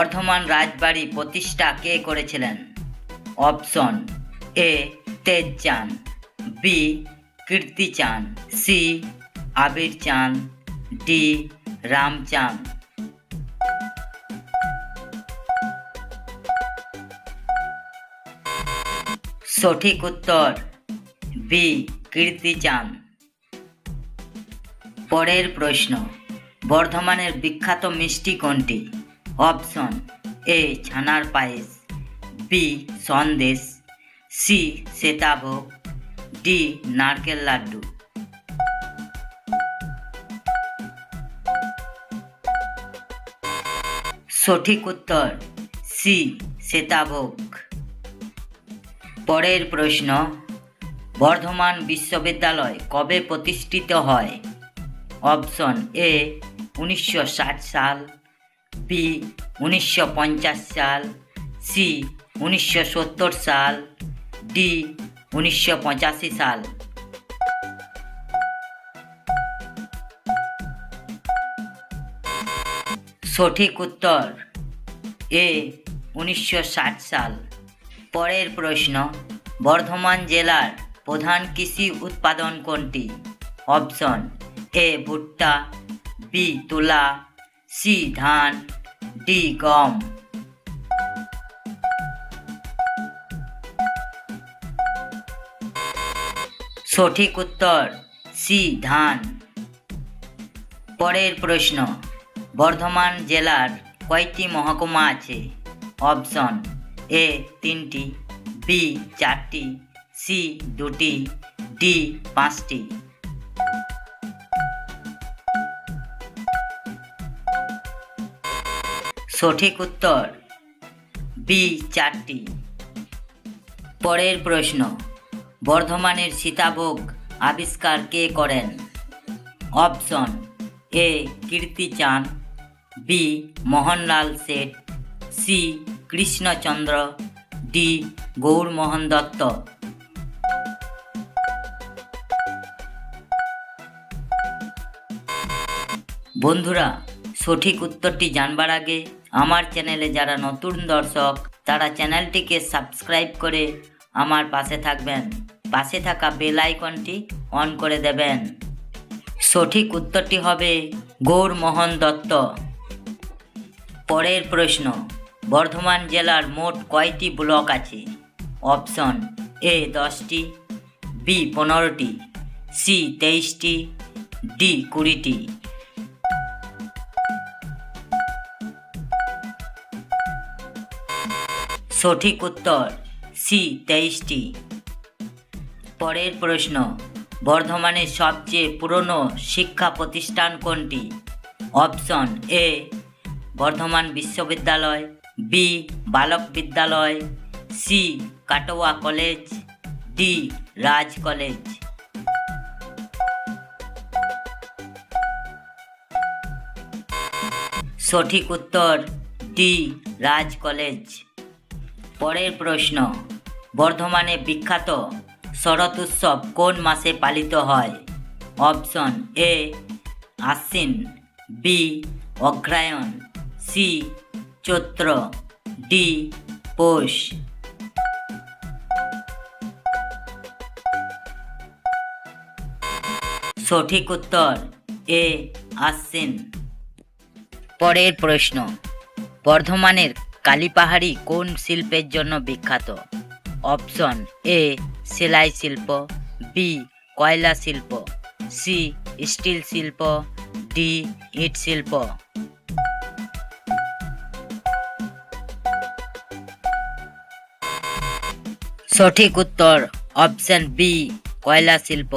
বর্ধমান রাজবাড়ি প্রতিষ্ঠা কে করেছিলেন? Option A, Tejchand, B, Kirtichand, C Abir Chand D, Ramchand. সঠিক উত্তর, বি, কীর্তিচাঁদ। পরের প্রশ্ন, বর্ধমানের বিখ্যাত মিষ্টি কোনটি? অপশন এ ছানার পায়েস, বি সন্দেশ, সি সীতাভোগ ডি নারকেল লাড্ডু। সঠিক উত্তর, সি সীতাভোগ পরের প্রশ্ন, বর্ধমান বিশ্ববিদ্যালয় কবে প্রতিষ্ঠিত হয়? অপশন এ, উনিশশো ষাট সাল। বি উনিশশো পঞ্চাশ সাল, সি উনিশশো সত্তর সাল, ডি উনিশশো পঁচাশি সাল। সঠিক উত্তর, এ উনিশশো ষাট সাল। পরের প্রশ্ন, বর্ধমান জেলার প্রধান কৃষি উৎপাদন কোনটি? অপশন, এ ভুট্টা, বি তুলা, সি ধান ডি সঠিক উত্তর, সি, ধান। পরের প্রশ্ন, বর্ধমান জেলার কয়টি মহকুমা আছে? অপশন, এ, তিনটি, বি, চারটি, সি, দুটি, ডি, পাঁচটি। সঠিক উত্তর বি চারটি। পরের প্রশ্ন, বর্ধমানের সীতাভোগ আবিষ্কার কে করেন? Option, A Kirtichand, B Mohanlal Seth C Krishnachandra, D Gourmohan Dutta. বন্ধুরা, সঠিক উত্তরটি জানবার আগে আমার চ্যানেলে যারা নতুন দর্শক, তারা চ্যানেলটিকে সাবস্ক্রাইব করে আমার পাশে থাকবেন। পাশে থাকা বেল আইকনটি অন করে দেবেন। সঠিক উত্তরটি হবে গৌরমোহন দত্ত। পরের প্রশ্ন, বর্ধমান জেলার মোট কয়টি ব্লক আছে? অপশন এ দশটি, বি পনেরোটি, সি তেইশটি, ডি কুড়িটি। সঠিক উত্তর সি, তেইশটি। পরের প্রশ্ন, বর্ধমানের সবচেয়ে পুরনো শিক্ষা প্রতিষ্ঠান কোনটি? অপশন এ, বর্ধমান বিশ্ববিদ্যালয়, বি, বালক বিদ্যালয়, C, Katwa college, D, Raj college. সঠিক উত্তর ডি, রাজ কলেজ। পরের প্রশ্ন। বর্ধমানে বিখ্যাত শরৎ উৎসব কোন মাসে পালিত হয়? Option A, Ashwin, B, Agrahayan, C, Chaitra, D, পৌষ। সঠিক উত্তর এ, আশ্বিন। পরের প্রশ্ন, বর্ধমানের কালীপাহাড়ি কোন শিল্পের জন্য বিখ্যাত? অপশন এ, সেলাই শিল্প, বি, কয়লা শিল্প, সি, স্টিল শিল্প, ডি, ইট শিল্প। সঠিক উত্তর অপশন বি, কয়লা শিল্প।